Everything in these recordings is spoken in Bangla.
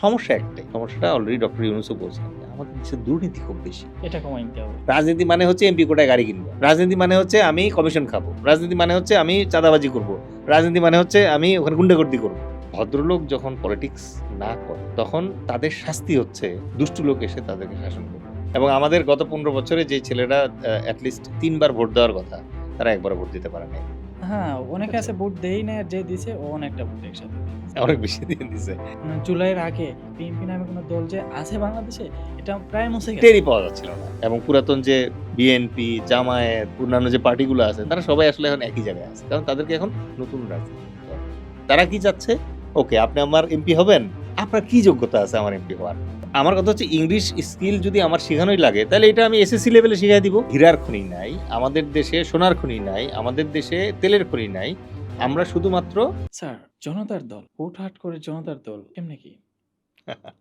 সমস্যা একটাই। সমস্যাটা অলরেডি ডক্টর ইউনুসও বলছেন আমাদের দেশে দুর্নীতি খুব বেশি। এটা কমাই নিতে হবে। রাজনীতি মানে হচ্ছে এমপি কোটায় গাড়ি কিনবো। রাজনীতি মানে হচ্ছে আমি কমিশন খাব। রাজনীতি মানে হচ্ছে আমি চাঁদাবাজি করব। রাজনীতি মানে হচ্ছে আমি ওখানে গুন্ডাগর্দি করব। ভদ্রলোক যখন পলিটিক্স না করে তখন তাদের শাস্তি হচ্ছে দুষ্টু লোক এসে তাদেরকে শাসন করবে। এবং আমাদের গত পনেরো বছরে যে ছেলেরা অ্যাটলিস্ট তিনবার ভোট দেওয়ার কথা তারা একবার ভোট দিতে পারে না হ্যাঁ অনেকে আছে ভোট দেই না যে দিছে ও অনেকটা ভোট একসাথে অনেক বেশি দিয়ে দিছে। জুলাইয়ের আগে বিএনপি নামে কোনো দল যে আছে বাংলাদেশে এটা প্রায় মুছে গেছে। টেরই পাওয়া যাচ্ছিল না। এবং পুরাতন যে বিএনপি জামায়াত অন্যান্য যে পার্টিগুলো আছে তারা সবাই আসলে এখন একই জায়গায় আছে। কারণ তাদেরকে এখন নতুন রাজনীতি তারা কি চাচ্ছে? ওকে আপনি আমার এমপি হবেন? আপনার কি যোগ্যতা আছে আমার এমপি হওয়ার? আমার কথা হচ্ছে ইংলিশ স্কিল যদি আমার শেখানোই লাগে তাহলে এটা আমি এসএসসি লেভেলে শিখাই দিব। হীরার খনি নাই আমাদের দেশে সোনার খনি নাই আমাদের দেশে তেলের খনি নাই। আমরা শুধুমাত্র স্যার জনতার দল ভোট হাট করে জনতার দল কেমনে কি?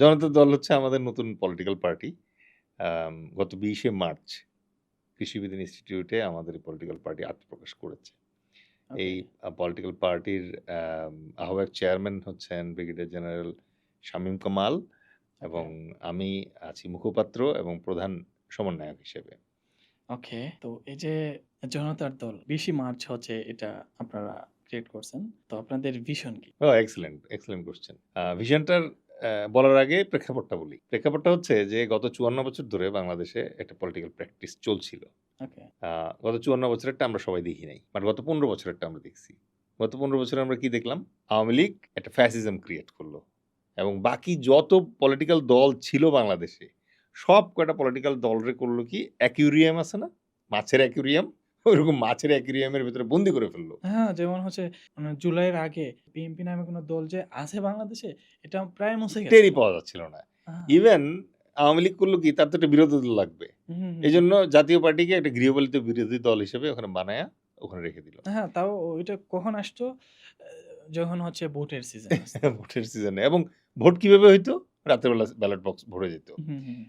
জনতার দল হচ্ছে আমাদের নতুন পলিটিক্যাল পার্টি গত বিশে মার্চ কৃষিবিদ ইনস্টিটিউটে আমাদের পলিটিক্যাল পার্টি আত্মপ্রকাশ করেছে। এই পলিটিক্যাল পার্টির আহ্বায়ক চেয়ারম্যান হচ্ছেন ব্রিগেডিয়ার জেনারেল শামীম কামাল এবং আমি আছি মুখপাত্র এবং প্রধান সমন্বয়ক হিসেবে। ওকে তো এই যে জনতার দল বিশে মার্চ হচ্ছে এটা আপনারা ক্রিয়েট করছেন তো আপনাদের ভিশন কি? ও এক্সেলেন্ট এক্সেলেন্ট কোশ্চেন ভিশনটার বলার আগে প্রেক্ষাপটটা বলি। প্রেক্ষাপটটা হচ্ছে যে গত চুয়ান্ন বছর ধরে বাংলাদেশে একটা পলিটিক্যাল প্র্যাকটিস চলছিল। গত চুয়ান্ন বছরেরটা আমরা সবাই দেখি নাই বাট গত পনেরো বছরেরটা আমরা দেখছি। গত পনেরো বছরে আমরা কি দেখলাম? আওয়ামী লীগ একটা ফ্যাসিজম ক্রিয়েট করল। এবং বাকি যত পলিটিক্যাল দল ছিল বাংলাদেশে সব কয়টা পলিটিক্যাল দলরে করল কি? অ্যাকিউরিয়াম আছে না? মাছের অ্যাকিউরিয়াম ওইরকম মাছের অ্যাকিউরিয়ামের ভিতরে বন্দি করে ফেলল। হ্যাঁ যেমন হচ্ছে মানে জুলাইয়ের আগে বিএনপি নামে কোনো দল যে আছে বাংলাদেশে এটা প্রায় মুছে গেছে। টেরই পাওয়া যাচ্ছিল না। হ্যাঁ। ইভেন আওয়ামী লীগ করল কি? তার তো একটা বিরোধী দল লাগবে। এই জন্য জাতীয় পার্টিকে একটা গৃহপালিত বিরোধী দল হিসেবে ওখানে বানায়া ওখানে রেখে দিল। হ্যাঁ তাও ওইটা কখন আসতো? যখন হচ্ছে ভোটের সিজন ভোটের সিজনে এবং ভোট কীভাবে হইতো? রাতের বেলা ব্যালট বক্স ভরে যেত।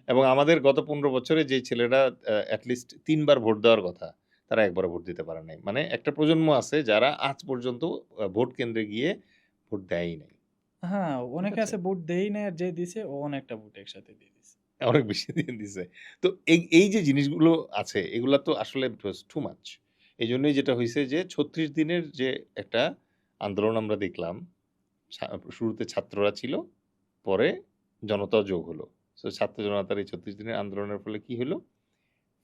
এবং আমাদের গত পনেরো বছরে যে ছেলেরা অ্যাটলিস্ট তিনবার ভোট দেওয়ার কথা তারা একবারও ভোট দিতে পারে নাই। মানে একটা প্রজন্ম আছে যারা আজ পর্যন্ত ভোট কেন্দ্রে গিয়ে ভোট দেয়ই নাই। হ্যাঁ অনেকে আছে। আছে ভোট দেই না যে দিছে ও অনেকটা ভোট একসাথে দিয়ে দিছে। অনেক বেশি দিয়ে দিছে। তো এই এই যে জিনিসগুলো আছে এগুলা তো আসলে টু মাচ এই জন্যই যেটা হয়েছে যে ছত্রিশ দিনের যে একটা আন্দোলন আমরা দেখলাম শুরুতে ছাত্ররা ছিল, পরে জনতাও যোগ হলো। তো ছাত্র জনতার এই ছত্রিশ দিনের আন্দোলনের ফলে কি হলো?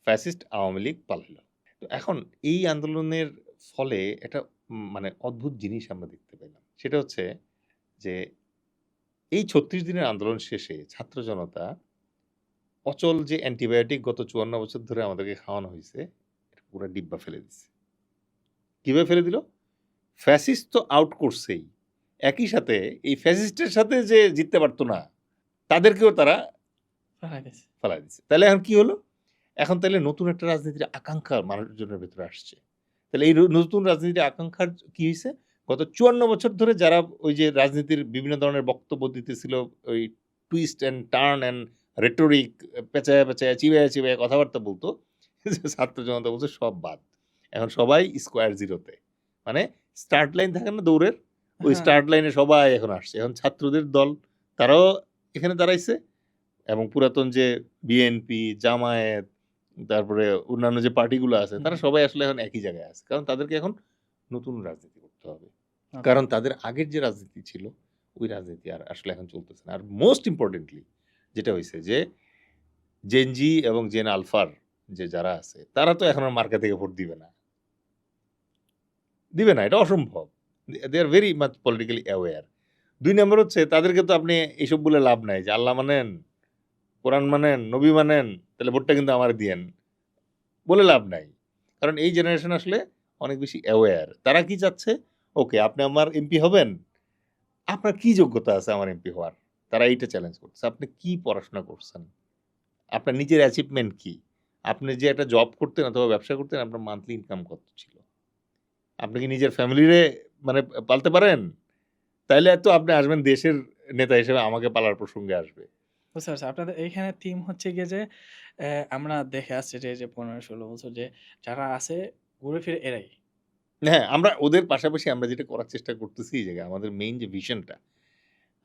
ফ্যাসিস্ট আওয়ামী লীগ পালালো। তো এখন এই আন্দোলনের ফলে একটা মানে অদ্ভুত জিনিস আমরা দেখতে পেলাম। সেটা হচ্ছে যে এই ছত্রিশ দিনের আন্দোলন শেষে ছাত্র জনতা অচল যে অ্যান্টিবায়োটিক গত চুয়ান্ন বছর ধরে আমাদেরকে খাওয়ানো হয়েছে, এটা পুরো ডিব্বা ফেলে দিচ্ছে কীভাবে ফেলে দিল? ফ্যাসিস্ট তো আউট করছেই। একই সাথে এই ফ্যাসিস্টের সাথে যে জিততে পারতো না তাদেরকেও তারা ফেলাই দিচ্ছে তাহলে এখন কি হলো? এখন তাহলে নতুন একটা রাজনীতির আকাঙ্ক্ষা মানুষজনের ভেতরে আসছে। তাহলে এই নতুন রাজনীতির আকাঙ্ক্ষার কি হয়েছে? গত চুয়ান্ন বছর ধরে যারা ওই যে রাজনীতির বিভিন্ন ধরনের বক্তব্য দিতেছিল ওই twist and turn and rhetoric পেঁচায় পেঁচায় চিবায় চিবায় কথাবার্তা বলতো ছাত্র জনতা বলছে সব বাদ। এখন সবাই স্কোয়ার জিরোতে মানে স্টার্ট লাইন থাকে না দৌড়ের? ওই হ্যাঁ, স্টার্ট লাইনে সবাই এখন আসছে। এখন ছাত্রদের দল তারাও এখানে দাঁড়াইছে এবং পুরাতন যে বিএনপি জামায়াত তারপরে অন্যান্য যে পার্টিগুলো আছে তারা সবাই আসলে এখন একই জায়গায় আছে। কারণ তাদেরকে এখন নতুন রাজনীতি করতে হবে। কারণ তাদের আগের যে রাজনীতি ছিল ওই রাজনীতি আর আসলে এখন চলতেছে না। আর মোস্ট ইম্পর্টেন্টলি যেটা হয়েছে যে জেনজি এবং জেন আলফার যে যারা আছে তারা তো এখন আর মার্কা থেকে ভোট দিবে না। দিবে না, এটা অসম্ভব। They are very much politically aware দুই নম্বর হচ্ছে, তাদেরকে তো আপনি এইসব বলে লাভ নাই যে আল্লাহ মানেন, কোরআন মানেন, নবী মানেন, তাহলে ভোটটা কিন্তু আমার দিয়েন বলে লাভ নাই। কারণ এই জেনারেশন আসলে অনেক বেশি অ্যাওয়্যার তারা কি চাচ্ছে? ওকে আপনি আমার এমপি হবেন। আপনার কি যোগ্যতা আছে আমার এমপি হওয়ার? তারা এইটা চ্যালেঞ্জ করছে আপনি কি পড়াশোনা করছেন? আপনার নিজের অ্যাচিভমেন্ট কি? আপনি যে একটা জব করতেন অথবা ব্যবসা করতেন, আপনার মান্থলি ইনকাম কত ছিল? আপনি কি নিজের ফ্যামিলিরে মানে পালতে পারেন? তাইলে তো আপনি আসবেন দেশের নেতা হিসেবে আমাকে পালার প্রসঙ্গে আসবে। বুঝতে পারছি। আপনাদের এইখানে থিম হচ্ছে গিয়ে যে আমরা দেখে আসছি যে যে পনেরো ষোলো বছর যে যারা আছে ঘুরে ফিরে এরাই। হ্যাঁ আমরা ওদের পাশাপাশি আমরা যেটা করার চেষ্টা করতেছি এই জায়গায় আমাদের মেইন যে ভিশনটা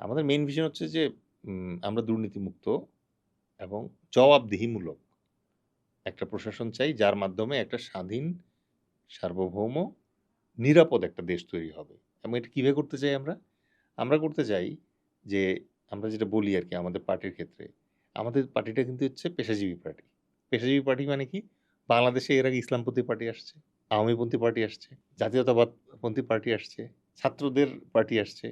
আমাদের মেইন ভিশন হচ্ছে যে আমরা দুর্নীতিমুক্ত এবং জবাবদিহিমূলক একটা প্রশাসন চাই যার মাধ্যমে একটা স্বাধীন সার্বভৌম নিরাপদ একটা দেশ তৈরি হবে। এবং এটা কীভাবে করতে চাই আমরা? আমরা করতে চাই যে আমরা যেটা বলি আর কি আমাদের পার্টির ক্ষেত্রে আমাদের পার্টিটা কিন্তু হচ্ছে পেশাজীবী পার্টি। পেশাজীবী পার্টি মানে কি? বাংলাদেশে এর আগে ইসলামপন্থী পার্টি আসছে আওয়ামীপন্থী পার্টি আসছে জাতীয়তাবাদপন্থী পার্টি আসছে ছাত্রদের পার্টি আসছে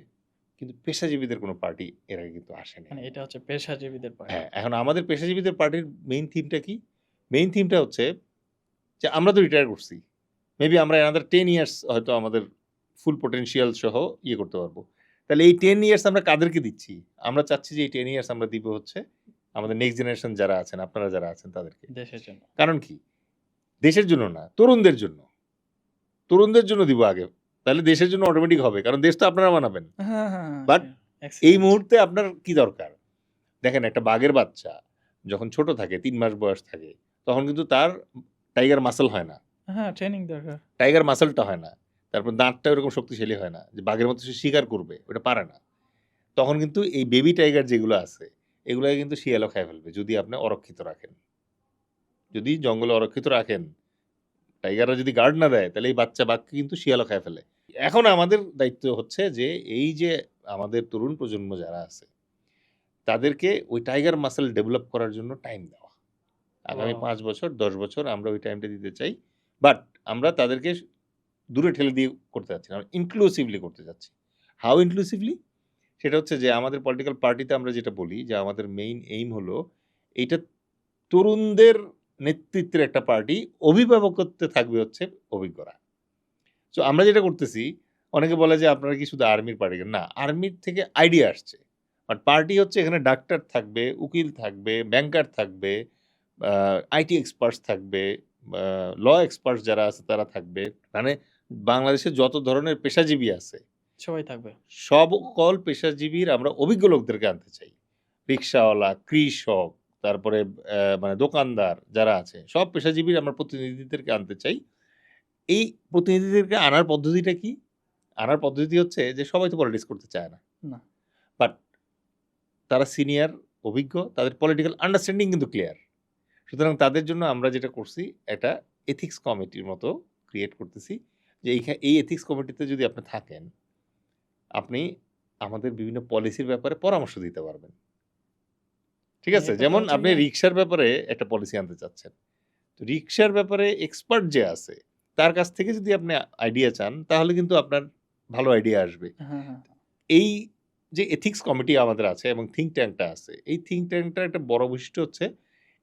কিন্তু পেশাজীবীদের কোনো পার্টি এর আগে কিন্তু আসেনি। মানে এটা হচ্ছে পেশাজীবীদের পার্টি। হ্যাঁ এখন আমাদের পেশাজীবীদের পার্টির মেইন থিমটা কি? মেইন থিমটা হচ্ছে যে আমরা তো রিটায়ার করছি। মেবি আমরা এনাদের টেন ইয়ার্স হয়তো আমাদের ফুল পোটেনশিয়াল সহ ইয়ে করতে পারব। তাহলে এই টেন ইয়ার্স আমরা কাদেরকে দিচ্ছি? আমরা চাচ্ছি যে এই টেন ইয়ার্স আমরা দিব হচ্ছে আমাদের নেক্সট জেনারেশন যারা আছেন আপনারা যারা আছেন তাদেরকে। দেশের জন্য। কারণ কি? দেশের জন্য না তরুণদের জন্য। তরুণদের জন্য দিব আগে। তাহলে দেশের জন্য অটোমেটিক হবে কারণ দেশ তো আপনারা বানাবেন। হ্যাঁ হ্যাঁ হ্যাঁ, হ্যাঁ, এই মুহূর্তে আপনার কি দরকার? দেখেন একটা বাঘের বাচ্চা যখন ছোট থাকে তিন মাস বয়স থাকে তখন কিন্তু তার টাইগার মাসেল হয় না। হ্যাঁ ট্রেনিং দরকার। টাইগার মাসলটা হয় না। তারপর দাঁতটা ওরকম শক্তিশালী হয় না। যে বাঘের মতো সে শিকার করবে ওটা পারে না। তখন কিন্তু এই বেবি টাইগার যেগুলো আছে এগুলোকে কিন্তু শিয়ালও খাই ফেলবে যদি আপনি অরক্ষিত রাখেন। যদি জঙ্গলে অরক্ষিত রাখেন টাইগাররা যদি গার্ড না দেয় তাহলে এই বাচ্চা বাঘকে কিন্তু শিয়ালও খাই ফেলে। এখন আমাদের দায়িত্ব হচ্ছে যে এই যে আমাদের তরুণ প্রজন্ম যারা আছে তাদেরকে ওই টাইগার মাসেল ডেভেলপ করার জন্য টাইম দেওয়া। আগামী পাঁচ বছর দশ বছর আমরা ওই টাইমটা দিতে চাই বাট আমরা তাদেরকে দূরে ঠেলে দিয়ে করতে যাচ্ছি না ইনক্লুসিভলি করতে যাচ্ছি। হাউ ইনক্লুসিভলি সেটা হচ্ছে যে আমাদের পলিটিক্যাল পার্টিতে আমরা যেটা বলি, যে আমাদের মেইন এইম হলো এইটা তরুণদের নেতৃত্বের একটা পার্টি অভিভাবকত্বে থাকবে হচ্ছে অভিজ্ঞরা। সো আমরা যেটা করতেছি, অনেকে বলে যে আপনারা কি শুধু আর্মির পার্টি না আর্মির থেকে আইডিয়া আসছে। বাট পার্টি হচ্ছে এখানে ডাক্তার থাকবে, উকিল থাকবে ব্যাংকার থাকবে আইটি এক্সপার্টস থাকবে ল এক্সপার্টস যারা আছে তারা থাকবে। মানে বাংলাদেশে যত ধরনের পেশাজীবী আছে সবাই থাকবে। সকল পেশাজীবীর আমরা অভিজ্ঞ লোকদেরকে আনতে চাই। রিক্সাওয়ালা কৃষক তারপরে মানে দোকানদার যারা আছে সব পেশাজীবীর আমরা প্রতিনিধিদেরকে আনতে চাই। এই প্রতিনিধিদেরকে আনার পদ্ধতিটা কি? আনার পদ্ধতি হচ্ছে যে সবাই তো পলিটিক্স করতে চায় না। না। বাট তারা সিনিয়র অভিজ্ঞ তাদের পলিটিক্যাল আন্ডারস্ট্যান্ডিং কিন্তু ক্লিয়ার সুতরাং তাদের জন্য আমরা যেটা করছি একটা এথিক্স কমিটির মতো ক্রিয়েট করতেছি যে এই এথিক্স কমিটিতে যদি আপনি থাকেন আপনি আমাদের বিভিন্ন পলিসির ব্যাপারে পরামর্শ দিতে পারবেন। ঠিক আছে? যেমন আপনি রিক্সার ব্যাপারে একটা পলিসি আনতে চাচ্ছেন। তো রিক্সার ব্যাপারে এক্সপার্ট যে আছে তার কাছ থেকে যদি আপনি আইডিয়া চান তাহলে কিন্তু আপনার ভালো আইডিয়া আসবে। হ্যাঁ হ্যাঁ এই যে এথিক্স কমিটি আমাদের আছে এবং থিঙ্ক ট্যাঙ্কটা আছে এই থিঙ্ক ট্যাঙ্কটার একটা বড় বৈশিষ্ট্য হচ্ছে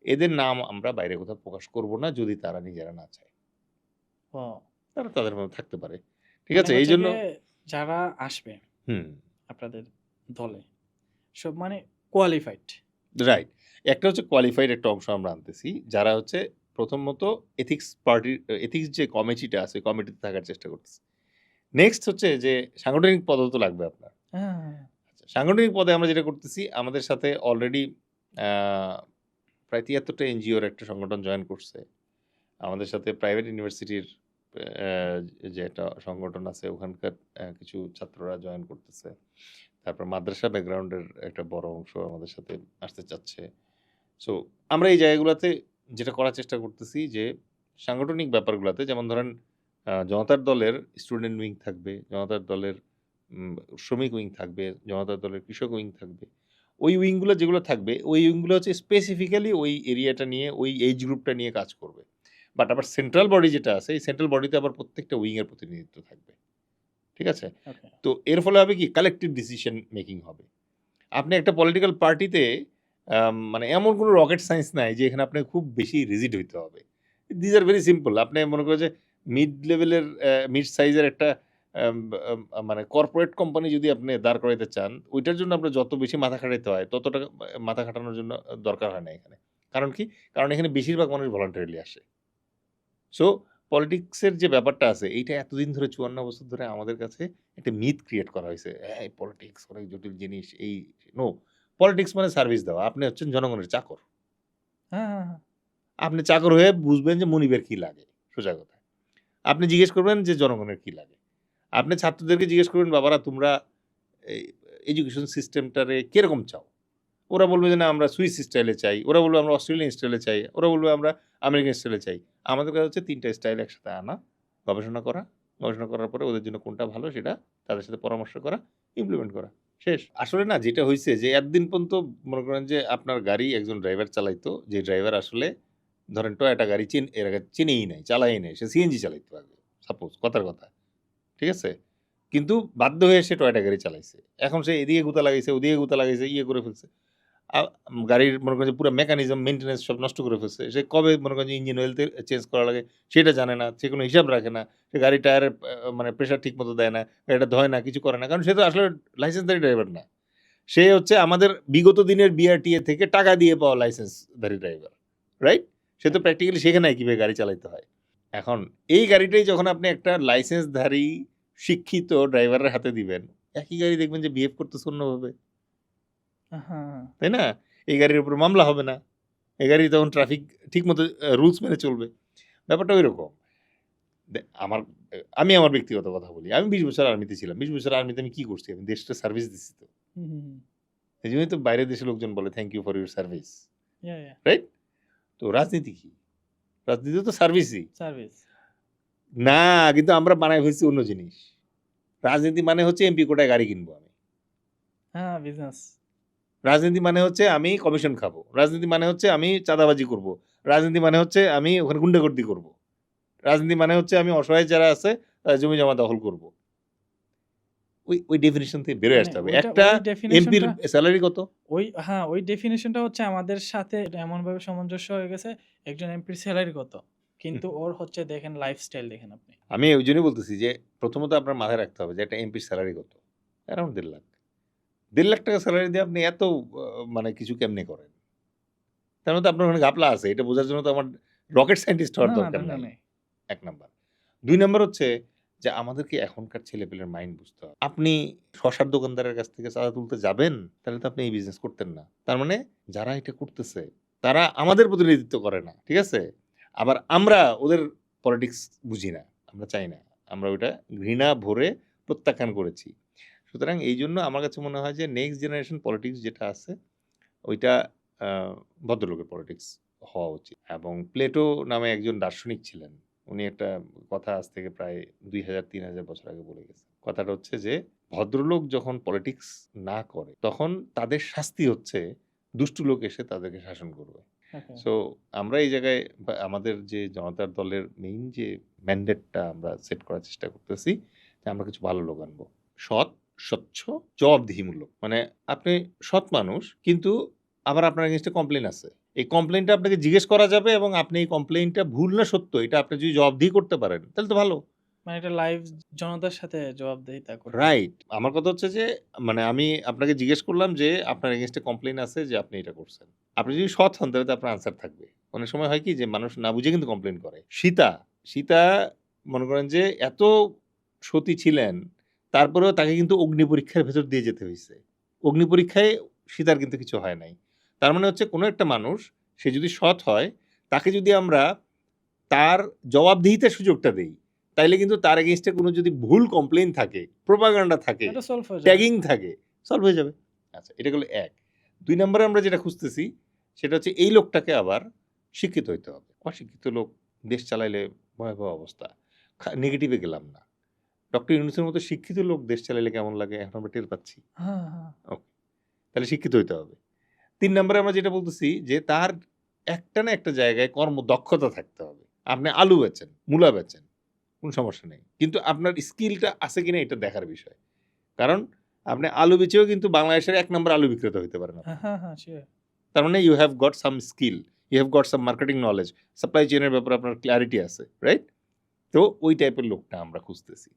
এদের নাম আমরা বাইরে কোথাও প্রকাশ করব না যদি তারা নিজেরা না চায়। তারা তাদের মধ্যে থাকতে পারে। ঠিক মানে আছে এই জন্য যারা আসবে হুম। আপনাদের দলে সব মানে কোয়ালিফাইড রাইট একটা হচ্ছে কোয়ালিফাইড একটা অংশ আমরা আনতেছি যারা হচ্ছে প্রথমত এথিক্স পার্টির এথিক্স যে কমিটিটা আছে কমিটিতে থাকার চেষ্টা করতেছে। নেক্সট হচ্ছে যে সাংগঠনিক পদ তো লাগবে আপনার। হ্যাঁ হ্যাঁ, হ্যাঁ। আচ্ছা, সাংগঠনিক পদে আমরা যেটা করতেছি আমাদের সাথে অলরেডি প্রায় তিয়াত্তরটা এনজিওর একটা সংগঠন জয়েন করছে। আমাদের সাথে প্রাইভেট ইউনিভার্সিটির যে একটা সংগঠন আছে, ওখানকার কিছু ছাত্ররা জয়েন করতেছে। তারপর মাদ্রাসা ব্যাকগ্রাউন্ডের একটা বড় অংশ আমাদের সাথে আসতে চাচ্ছে। সো আমরা এই জায়গাগুলোতে যেটা করার চেষ্টা করতেছি যে, সাংগঠনিক ব্যাপারগুলোতে যেমন ধরেন জনতার দলের স্টুডেন্ট উইং থাকবে, জনতার দলের শ্রমিক উইং থাকবে, জনতার দলের কৃষক উইং থাকবে। ওই উইংগুলো যেগুলো থাকবে ওই উইংগুলো হচ্ছে স্পেসিফিক্যালি ওই এরিয়াটা নিয়ে ওই এজ গ্রুপটা নিয়ে কাজ করবে। বাট আবার সেন্ট্রাল বডি যেটা আছে এই সেন্ট্রাল বডিতে আবার প্রত্যেকটা উইংয়ের প্রতিনিধিত্ব থাকবে। ঠিক আছে? তো এর ফলে হবে কি? কালেকটিভ ডিসিশন মেকিং হবে। আপনি একটা পলিটিক্যাল পার্টিতে মানে এমন কোনো রকেট সায়েন্স নাই যে এখানে আপনাকে খুব বেশি রিজিড হইতে হবে। দিজ আর ভেরি সিম্পল আপনি মনে করেন যে মিড লেভেলের মিড সাইজের একটা মানে কর্পোরেট কোম্পানি যদি আপনি দাঁড় করাইতে চান ওইটার জন্য আপনার যত বেশি মাথা খাটাইতে হয় ততটা মাথা খাটানোর জন্য দরকার হয় না এখানে। কারণ কি? কারণ এখানে বেশিরভাগ মানুষ ভলান্টারিলি আসে। সো পলিটিক্সের যে ব্যাপারটা আছে এইটা এতদিন ধরে চুয়ান্ন বছর ধরে আমাদের কাছে একটা মিথ ক্রিয়েট করা হয়েছে। এই পলিটিক্স অনেক জটিল জিনিস এই নো পলিটিক্স মানে সার্ভিস দেওয়া। আপনি হচ্ছেন জনগণের চাকর। হ্যাঁ হ্যাঁ হ্যাঁ। আপনি চাকর হয়ে বুঝবেন যে মনিবের কি লাগে সোজা কথা। আপনি জিজ্ঞেস করবেন যে জনগণের কি লাগে। আপনি ছাত্রদেরকে জিজ্ঞেস করবেন, বাবারা, তোমরা এই এডুকেশন সিস্টেমটারে কীরকম চাও? ওরা বলবে যে, না, আমরা সুইস স্টাইলে চাই। ওরা বলবে, আমরা অস্ট্রেলিয়ান স্টাইলে চাই। ওরা বলবে, আমরা আমেরিকান স্টাইলে চাই। আমাদের কাছে হচ্ছে, তিনটা স্টাইল একসাথে আনা, গবেষণা করা। গবেষণা করার পরে ওদের জন্য কোনটা ভালো সেটা তাদের সাথে পরামর্শ করা ইমপ্লিমেন্ট করা। শেষ। আসলে না, যেটা হয়েছে যে একদিন পর্যন্ত মনে করেন যে, আপনার গাড়ি একজন ড্রাইভার চালাইতো, যে ড্রাইভার আসলে ধরেন টয়োটা গাড়ি চিন এর আগে চিনেই নাই চালাই নাই, সে সিএনজি চালাইতো আগে সাপোজ কথার কথা। ঠিক আছে? কিন্তু বাধ্য হয়ে সে টয়টা গাড়ি চালাইছে। এখন সে এদিকে গুতা লাগাইছে, ওদিকে গুতা লাগাইছে ইয়ে করে ফেলছে। গাড়ির মনে করেন পুরো মেকানিজম মেনটেন্যান্স সব নষ্ট করে ফেলছে। সে কবে মনে করেন ইঞ্জিন অয়েল চেঞ্জ করা লাগে সেটা জানে না, সে কোনো হিসাব রাখে না, সে গাড়ি টায়ারের মানে প্রেশার ঠিক মতো দেয় না, গাড়িটা ধয় না, কিছু করে না। কারণ সে তো আসলে লাইসেন্সধারী ড্রাইভার না। সে হচ্ছে আমাদের বিগত দিনের বিআরটিএ থেকে টাকা দিয়ে পাওয়া লাইসেন্সধারী ড্রাইভার রাইট সে তো প্র্যাকটিক্যালি শেখে নাই কীভাবে গাড়ি চালাইতে হয়। এখন এই গাড়িটাই যখন আপনি একটা লাইসেন্সধারী শিক্ষিত ড্রাইভারের হাতে দিবেন একই গাড়ি দেখবেন যে বিহেভ করতে অন্যভাবে। হ্যাঁ। তাই না? এই গাড়ির উপর মামলা হবে না। এই গাড়ি তখন ট্রাফিক ঠিক মতো রুলস মেনে চলবে। ব্যাপারটা ওই রকম আমার আমি আমার ব্যক্তিগত কথা বলি। আমি বিশ বছর আর্মিতে ছিলাম। বিশ বছর আর্মিতে আমি কি করছি? আমি দেশটা সার্ভিস দিচ্ছি তো। এই জন্যই তো বাইরের দেশের লোকজন বলে thank you for your service. Right তো রাজনীতি কি? রাজনীতি তো সার্ভিসই সার্ভিস না কিন্তু আমরা বানাই ফেলছি অন্য জিনিস। রাজনীতি মানে হচ্ছে এমপি কোটায় গাড়ি কিনবো আমি। হ্যাঁ বিজনেস রাজনীতি মানে হচ্ছে আমি কমিশন খাব। রাজনীতি মানে হচ্ছে আমি চাঁদাবাজি করব। রাজনীতি মানে হচ্ছে আমি ওখানে গুন্ডাগর্দি করব। রাজনীতি মানে হচ্ছে আমি অসহায় যারা আছে তারা জমি জমা দখল করব। ওই ওই ডেফিনেশন থেকে বেরোয় আসতে হবে। একটা এমপির স্যালারি কত? ওই হ্যাঁ ওই ডেফিনেশনটা হচ্ছে আমাদের সাথে এমন ভাবে সামঞ্জস্য হয়ে গেছে একজন এমপির স্যালারি কত? কিন্তু ওর হচ্ছে দেখেন লাইফস্টাইল দেখেন আপনি। আমি ওই জন্যই বলতেছি যে প্রথমত আপনার মাথায় রাখতে হবে যে একটা এমপির স্যালারি কত? অ্যারাউন্ড দেড় লাখ। দেড় লাখ টাকা স্যালারি দিয়ে আপনি এত মানে কিছু কেমনে করেন? তার মধ্যে আপনার ওখানে ঘাপলা আছে এটা বোঝার জন্য তো আমার রকেট সায়েন্টিস্ট হওয়ার দরকার নেই। এক নাম্বার। দুই নাম্বার হচ্ছে যে আমাদেরকে এখনকার ছেলেপেলের মাইন্ড বুঝতে হবে। আপনি শশার দোকানদারের কাছ থেকে চাঁদা তুলতে যাবেন, তাহলে তো আপনি এই বিজনেস করতেন না। তার মানে যারা এটা করতেছে, তারা আমাদের প্রতিনিধিত্ব করে না, ঠিক আছে? আবার আমরা ওদের পলিটিক্স বুঝি না, আমরা চাই না। আমরা ওইটা ঘৃণা ভরে প্রত্যাখ্যান করেছি। সুতরাং এই জন্য আমার কাছে মনে হয় যে নেক্সট জেনারেশন পলিটিক্স যেটা আছে, ওইটা ভদ্রলোকের পলিটিক্স হওয়া উচিত। এবং প্লেটো নামে একজন দার্শনিক ছিলেন উনি একটা কথা আজ থেকে প্রায় দুই হাজার তিন হাজার বছর আগে বলে গেছে কথাটা হচ্ছে যে ভদ্রলোক যখন পলিটিক্স না করে তখন তাদের শাস্তি হচ্ছে দুষ্টু লোক এসে তাদেরকে শাসন করবে. সো আমরা এই জায়গায় আমাদের যে জনতার দলের মেইন যে ম্যান্ডেটটা আমরা সেট করার চেষ্টা করতেছি যে আমরা কিছু ভালো লোক আনব। সৎ স্বচ্ছ জবাবদিহিমূলক। মানে আপনি সৎ মানুষ কিন্তু আবার আপনার এগেনস্টে কমপ্লেন আছে। এই কমপ্লেনটা আপনাকে জিজ্ঞেস করা যাবে এবং আপনি এই কমপ্লেনটা ভুল না সত্য এটা আপনি যদি জবাবদিহি করতে পারেন তাহলে তো ভালো। মানে এটা লাইভ জনতার সাথে জবাবদিহিতা করে রাইট আমার কথা হচ্ছে যে মানে আমি আপনাকে জিজ্ঞেস করলাম যে আপনার এগেনস্টে কমপ্লেন আছে যে আপনি এটা করছেন। আপনি যদি সৎ হন তাহলে তো আপনার আনসার থাকবে। অনেক সময় হয় কি যে মানুষ না বুঝে কিন্তু কমপ্লেন করে। সীতা সীতা মনে করেন যে এত সতী ছিলেন তারপরেও তাকে কিন্তু অগ্নি পরীক্ষার ভেতর দিয়ে যেতে হয়েছে অগ্নি পরীক্ষায় সীতার কিন্তু কিছু হয় নাই। তার মানে হচ্ছে কোনো একটা মানুষ সে যদি সৎ হয় তাকে যদি আমরা তার জবাবদিহিতার সুযোগটা দেই তাইলে কিন্তু তার এগেনস্টে কোনো যদি ভুল কমপ্লেন থাকে প্রোপাগান্ডা থাকে এটা সলভ ট্যাগিং থাকে সলভ হয়ে যাবে। আচ্ছা এটা হলো এক। দুই নম্বরে আমরা যেটা খুঁজতেছি সেটা হচ্ছে এই লোকটাকে আবার শিক্ষিত হইতে হবে। অশিক্ষিত লোক দেশ চালাইলে ভয়াবহ অবস্থা। নেগেটিভে গেলাম না। ডক্টর ইউনুসের মতো শিক্ষিত লোক দেশ চালাইলে কেমন লাগে? এখন আমরা টের পাচ্ছি। হ্যাঁ হ্যাঁ। তাহলে শিক্ষিত হইতে হবে। তিন নম্বরে আমরা যেটা বলতেছি যে তার একটা না একটা জায়গায় কর্ম দক্ষতা থাকতে হবে। আপনি আলু বেচেন মূলা বেচেন কোনো সমস্যা নেই। কিন্তু আপনার স্কিলটা আছে কিনা এটা দেখার বিষয়। কারণ আপনি আলু বেচেও কিন্তু বাংলাদেশের এক নম্বর আলু বিক্রেতা হইতে পারেন। হ্যাঁ হ্যাঁ হ্যাঁ. তার মানে you have got some skill you have got some marketing knowledge supply চেনের ব্যাপারে আপনার ক্ল্যারিটি আছে রাইট তো ওই টাইপের লোকটা আমরা খুঁজতেছি।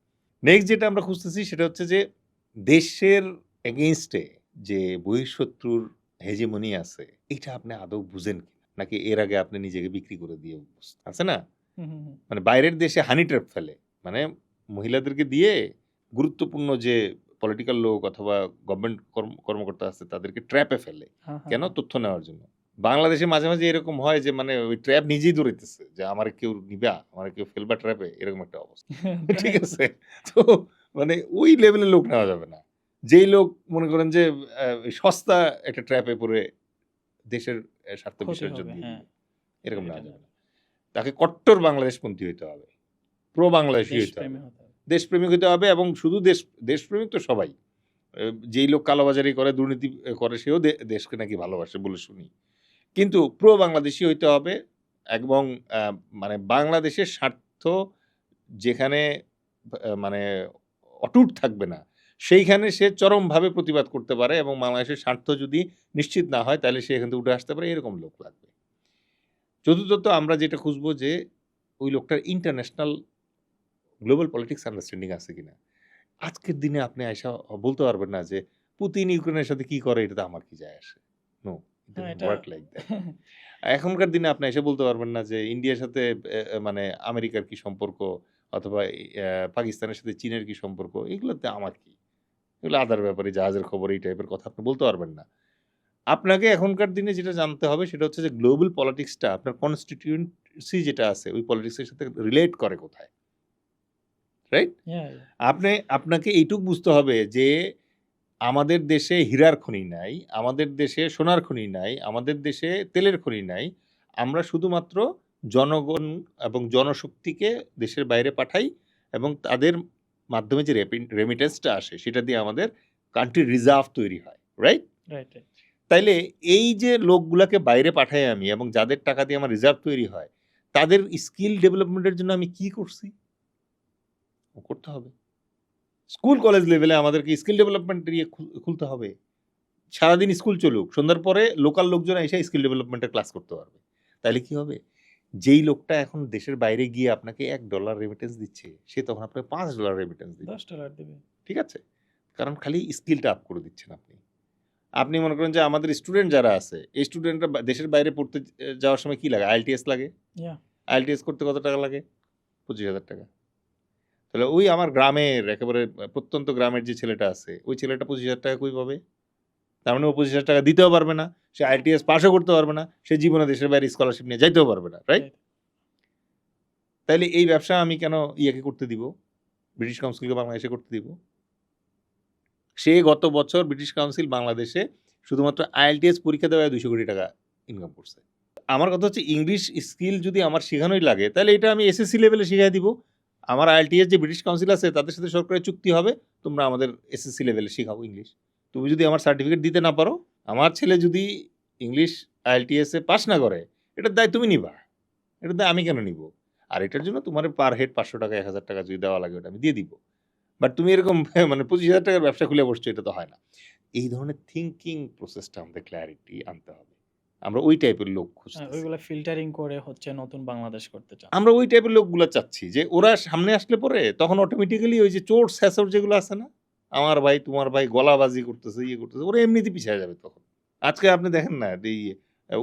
নেক্সট যেটা আমরা খুঁজতেছি সেটা হচ্ছে যে দেশের এগেনস্টে যে বহিঃশত্রুর হেজেমনি আছে এটা আপনি আদৌ বুঝেন কি নাকি এর আগে আপনি নিজেকে বিক্রি করে দিয়ে অভ্যস্ত আছে না। মানে বাইরের দেশে হানি ট্র্যাপ ফেলে মানে মহিলাদেরকে দিয়ে গুরুত্বপূর্ণ যে পলিটিক্যাল লোক অথবা গভর্নমেন্ট কর্মকর্তা আছে তাদেরকে ট্র্যাপে ফেলে। কেন। তথ্য নেওয়ার জন্য। বাংলাদেশে মাঝে মাঝে এরকম হয় যে মানে ওই ট্র্যাপ নিজেই দৌড়াইতেছে যে আমার কেউ নিবা আমার কেউ ফেলবা ট্র্যাপে এরকম একটা অবস্থা। ঠিক আছে? তো মানে ওই লেভেলের লোক নেওয়া যাবে না। যেই লোক মনে করেন যে সস্তা একটা ট্র্যাপে পড়ে দেশের স্বার্থ বিসর্জন হ্যাঁ। এরকম না যাবে না তাকে কট্টর বাংলাদেশপন্থী হইতে হবে প্রো বাংলাদেশি হইতে হবে। দেশপ্রেমিক হতে হবে। এবং শুধু দেশ দেশপ্রেমিক তো সবাই। যেই লোক কালোবাজারি করে দুর্নীতি করে সেও দেশকে নাকি ভালোবাসে বলে শুনি। কিন্তু প্রো বাংলাদেশি হইতে হবে এবং মানে বাংলাদেশের স্বার্থ যেখানে মানে অটুট থাকবে না সেইখানে সে চরমভাবে প্রতিবাদ করতে পারে এবং বাংলাদেশের স্বার্থ যদি নিশ্চিত না হয় তাহলে সে এখান থেকে উঠে আসতে পারে এরকম লোক লাগবে। চতুর্থত আমরা যেটা খুঁজবো যে ওই লোকটার ইন্টারন্যাশনাল গ্লোবাল পলিটিক্স আন্ডারস্ট্যান্ডিং আছে কিনা। আজকের দিনে আপনি আইসা বলতে পারবেন না যে পুতিন ইউক্রেনের সাথে কি করে এটা আমার কি যায় আসে? নো ওয়ার্ক লাইক দ্যাট এখনকার দিনে আপনি এসে বলতে পারবেন না যে ইন্ডিয়ার সাথে মানে আমেরিকার কি সম্পর্ক অথবা পাকিস্তানের সাথে চীনের কি সম্পর্ক এগুলোতে আমার কি এগুলো আদার ব্যাপারে জাহাজের খবর এই টাইপের কথা আপনি বলতে পারবেন না। আপনাকে এখনকার দিনে যেটা জানতে হবে সেটা হচ্ছে যে গ্লোবাল পলিটিক্সটা আপনার কনস্টিটিউন্সি যেটা আছে ওই পলিটিক্সের সাথে রিলেট করে কোথায়? রাইট. আপনি আপনাকে এইটুক বুঝতে হবে যে আমাদের দেশে হীরার খনি নাই আমাদের দেশে সোনার খনি নাই আমাদের দেশে তেলের খনি নাই আমরা শুধুমাত্র জনগণ এবং জনশক্তিকে দেশের বাইরে পাঠাই এবং তাদের মাধ্যমে যে রেমিটেন্সটা আসে সেটা দিয়ে আমাদের কান্ট্রি রিজার্ভ তৈরি হয় রাইট right. তাইলে এই যে লোকগুলোকে বাইরে পাঠাই আমি এবং যাদের টাকা দিয়ে আমার রিজার্ভ তৈরি হয় তাদের স্কিল ডেভেলপমেন্টের জন্য আমি কি করছি? করতে হবে। স্কুল কলেজ লেভেলে আমাদেরকে স্কিল ডেভেলপমেন্ট খুল- খুলতে হবে। সারাদিন স্কুল চলুক সন্ধ্যার পরে লোকাল লোকজন এসে স্কিল ডেভেলপমেন্টের ক্লাস করতে পারবে। তাইলে কি হবে? যেই লোকটা এখন দেশের বাইরে গিয়ে আপনাকে এক ডলার রেমিটেন্স দিচ্ছে সে তখন আপনাকে পাঁচ ডলার রেমিটেন্স দিবে। দশ ডলার দেবে। ঠিক আছে? কারণ খালি স্কিলটা আপ করে দিচ্ছেন আপনি। আপনি মনে করেন যে আমাদের স্টুডেন্ট যারা আছে এই স্টুডেন্টরা দেশের বাইরে পড়তে যাওয়ার সময় কি লাগে? আইএলটিএস লাগে. আইএলটিএস করতে কত টাকা লাগে? পঁচিশ হাজার টাকা। তাহলে ওই আমার গ্রামের একেবারে প্রত্যন্ত গ্রামের যে ছেলেটা আছে ওই ছেলেটা পঁচিশ হাজার টাকা কই পাবে? তার মানে ও পঁচিশ হাজার টাকা দিতেও পারবে না, সে আইএলটিএস পাশও করতে পারবে না, সে জীবনে দেশের বাইরে স্কলারশিপ নিয়ে যাইতেও পারবে না রাইট. তাইলে এই ব্যবসা আমি কেন ইয়েকে করতে দিব? ব্রিটিশ কাউন্সিলকে বাংলাদেশে করতে দিব? সে গত বছর ব্রিটিশ কাউন্সিল বাংলাদেশে শুধুমাত্র আইএলটিএস পরীক্ষা দেওয়া দুশো কোটি টাকা ইনকাম করছে। আমার কথা হচ্ছে ইংলিশ স্কিল যদি আমার শেখানোই লাগে তাহলে এটা আমি এসএসসি লেভেলে শিখাই দিব। আমার আইএলটিএস যে ব্রিটিশ কাউন্সিল আছে, তাদের সাথে সরকারের চুক্তি হবে, তোমরা আমাদের এসএসসি লেভেলে শেখাও ইংলিশ তুমি যদি আমার সার্টিফিকেট দিতে না পারো আমার ছেলে যদি ইংলিশ আইএলটিএস পাস না করে এটার দায় তুমি নিবা। এটার দায় আমি কেন নিব? আর এটার জন্য তোমার পার হেড পাঁচশো টাকা এক হাজার টাকা যদি দেওয়া লাগে ওটা আমি দিয়ে দিব। বাট তুমি এরকম মানে পঁচিশ হাজার টাকার ব্যবসা খুলে বসছো এটা তো হয় না। এই ধরনের থিঙ্কিং প্রসেসটা আমাদের ক্ল্যারিটি আনতে হবে। আমরা ওই টাইপের লোক খুঁজছি ওইগুলো ফিল্টারিং করে হচ্ছে নতুন বাংলাদেশ করতে চান আমরা ওই টাইপের লোকগুলো চাচ্ছি যে ওরা সামনে আসলে পরে তখন অটোমেটিক্যালি ওই যে চোর স্যাসর যেগুলো আছে না আমার ভাই, তোমার ভাই গলাবাজি করতেছে ইয়ে করতেছে, ওরা এমনিতে পিছিয়ে যাবে তখন। আজকে আপনি দেখেন না, এই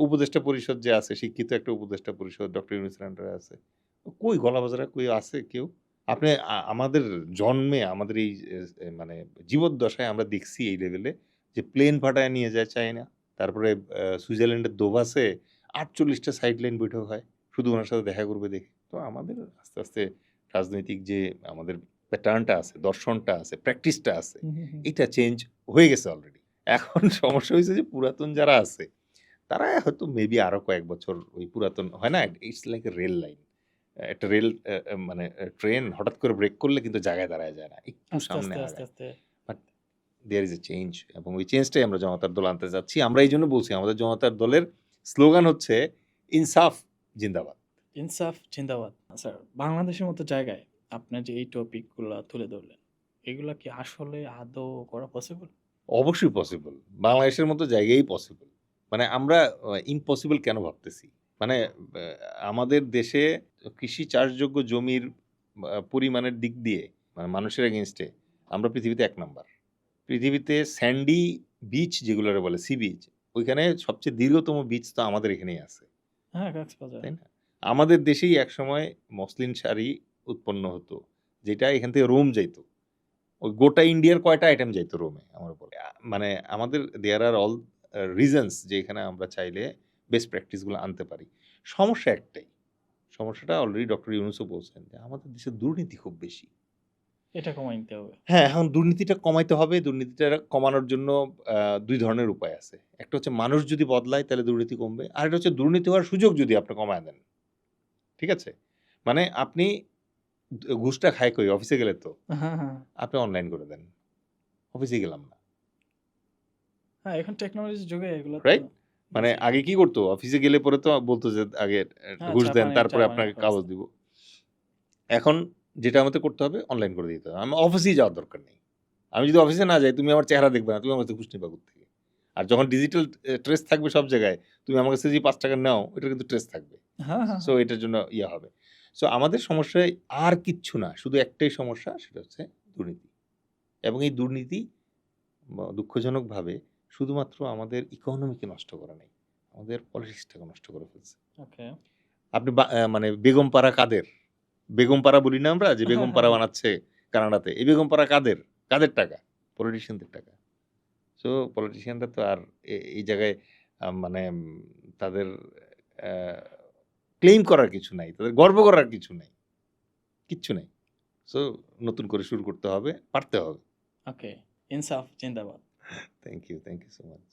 উপদেষ্টা পরিষদ যে আছে, শিক্ষিত একটা উপদেষ্টা পরিষদ, ডক্টর ইউনুস আছে, কই গলাবাজারা, কই আছে কেউ? আপনি আমাদের জন্মে, আমাদের এই মানে জীবদ্দশায় আমরা দেখছি এই লেভেলে যে প্লেন ফাটায় নিয়ে যায় চায়না, তারপরে সুইজারল্যান্ডের দোভাসে আটচল্লিশটা সাইড লাইন বৈঠক হয়, শুধু ওনার সাথে দেখা করবে দেখে। তো আমাদের আস্তে আস্তে রাজনৈতিক যে আমাদের প্যাটার্নটা আছে দর্শনটা আছে প্র্যাকটিসটা আছে। এটা চেঞ্জ হয়ে গেছে অলরেডি এখন সমস্যা হয়েছে যে পুরাতন যারা আছে তারা হয়তো মেবি আরও কয়েক বছর ওই পুরাতন হয় না it's like a rail line একটা রেল মানে ট্রেন হঠাৎ করে ব্রেক করলে কিন্তু জায়গায় দাঁড়ায় যায় না একটু সামনে আস্তে দেয়ার ইজ এ চেঞ্জ এবং ওই চেঞ্জটাই আমরা জনতার দল আনতে যাচ্ছি। আমরা এই জন্য বলছি আমাদের জনতার দলের স্লোগান হচ্ছে ইনসাফ জিন্দাবাদ। ইনসাফ জিন্দাবাদ। স্যার বাংলাদেশের মতো জায়গায় আপনার যে এই টপিকগুলো তুলে ধরলেন এগুলা কি আসলে আদৌ করা পসিবল অবশ্যই পসিবল বাংলাদেশের মতো জায়গায় পসিবল মানে আমরা ইম্পসিবল কেন ভাবতেছি? মানে আমাদের দেশে কৃষি চাষযোগ্য জমির পরিমাণের দিক দিয়ে মানে মানুষের এগেনস্টে আমরা পৃথিবীতে এক নাম্বার। পৃথিবীতে স্যান্ডি বিচ যেগুলোরে বলে সি বিচ ওইখানে সবচেয়ে দীর্ঘতম বিচ তো আমাদের এখানেই আছে। হ্যাঁ তাই না? আমাদের দেশেই একসময় মসলিন শাড়ি উৎপন্ন হতো যেটা এখান থেকে রোম যাইতো ওই গোটা ইন্ডিয়ার কয়টা আইটেম যাইতো রোমে আমার বলে মানে আমাদের দেয়ার আর অল রিজনস যে এখানে আমরা চাইলে বেস্ট প্র্যাকটিসগুলো আনতে পারি সমস্যা একটাই সমস্যাটা অলরেডি ডক্টর ইউনুসও বলছেন যে আমাদের দেশে দুর্নীতি খুব বেশি এটা কমাই নিতে হবে। হ্যাঁ, এখন দুর্নীতিটা কমাইতে হবে। দুর্নীতিটা কমানোর জন্য ২ ধরনের উপায় আছে। একটা হচ্ছে মানুষ যদি বদলায় তাহলে দুর্নীতি কমবে। আরেকটা হচ্ছে দুর্নীতি হওয়ার সুযোগ যদি আপনি কমায় দেন। ঠিক আছে? মানে আপনি ঘুষটা খায় কই? অফিসে গেলে তো। হ্যাঁ, হ্যাঁ। আপনি অনলাইন করে দেন। অফিসে গেলাম না। হ্যাঁ, এখন টেকনোলজির যুগে এগুলো রাইট? মানে আগে কি করতো? অফিসে গেলে পরে তো বলতো যে আগে হ্যাঁ, ঘুষ দেন তারপরে আপনাকে কাগজ দিব। এখন যেটা আমাদের করতে হবে অনলাইন করে দিতে হবে। আমার অফিসেই যাওয়ার দরকার নেই। আমি যদি অফিসে না যাই তুমি আমার চেহারা দেখবে না। তুমি আমার ঘুষ নিবা কোত্থেকে? আর যখন ডিজিটাল ট্রেস থাকবে সব জায়গায়, তুমি আমার কাছে যদি ৳৫ নাও, ওটার কিন্তু ট্রেস থাকবে। হ্যাঁ, হ্যাঁ, সো হ্যাঁ। এটার জন্য ইয়ে হবে। সো আমাদের সমস্যায় আর কিচ্ছু না। শুধু একটাই সমস্যা সেটা হচ্ছে দুর্নীতি। এবং এই দুর্নীতি দুঃখজনকভাবে শুধুমাত্র আমাদের ইকোনমিকে নষ্ট করে নেই আমাদের পলিটিক্সটাকে নষ্ট করে ফেলছে। ওকে। আপনি মানে বেগমপাড়া কাদের? বেগমপাড়া বলি না আমরা যে হ্যাঁ, বেগমপাড়া হ্যাঁ। বানাচ্ছে কানাডাতে। এই বেগমপাড়া কাদের? কাদের টাকা? পলিটিশিয়ানদের টাকা। সো পলিটিশিয়ানরা তো আর এই জায়গায় মানে তাদের ক্লেম করার কিছু নাই। তাদের গর্ব করার কিছু নাই। কিচ্ছু নাই। সো নতুন করে শুরু করতে হবে, পারতে হবে। ওকে। ইনসাফ জিন্দাবাদ। Thank you, thank you so much.